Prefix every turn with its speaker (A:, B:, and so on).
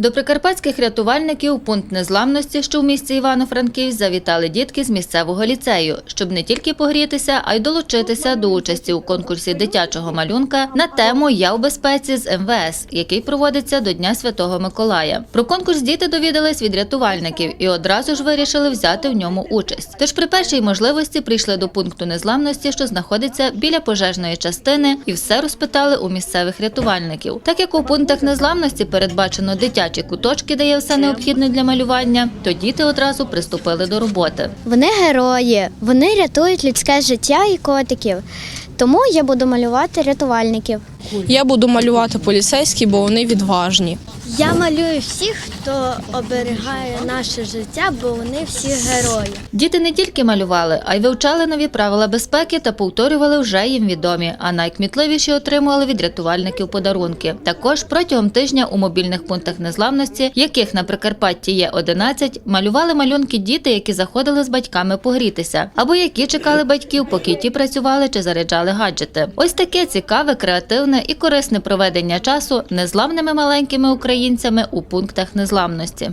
A: До прикарпатських рятувальників пункт незламності, що в місті Івано-Франківськ, завітали дітки з місцевого ліцею, щоб не тільки погрітися, а й долучитися до участі у конкурсі дитячого малюнка на тему Я у безпеці з МВС, який проводиться до Дня Святого Миколая. Про конкурс діти довідались від рятувальників і одразу ж вирішили взяти в ньому участь. Тож при першій можливості прийшли до пункту незламності, що знаходиться біля пожежної частини, і все розпитали у місцевих рятувальників. Так як у пунктах незламності передбачено дитячі куточки, де є все необхідне для малювання, то діти одразу приступили до роботи.
B: Вони герої, вони рятують людське життя і котиків. Тому я буду малювати рятувальників.
C: Я буду малювати поліцейські, бо вони відважні.
B: Я малюю всіх, хто оберігає наше життя, бо вони всі герої.
A: Діти не тільки малювали, а й вивчали нові правила безпеки та повторювали вже їм відомі, а найкмітливіші отримували від рятувальників подарунки. Також протягом тижня у мобільних пунктах незламності, яких на Прикарпатті є 11, малювали малюнки діти, які заходили з батьками погрітися, або які чекали батьків, поки ті працювали чи заряджали гаджети. Ось таке цікаве, креативне і корисне проведення часу незламними маленькими українцями у пунктах незламності.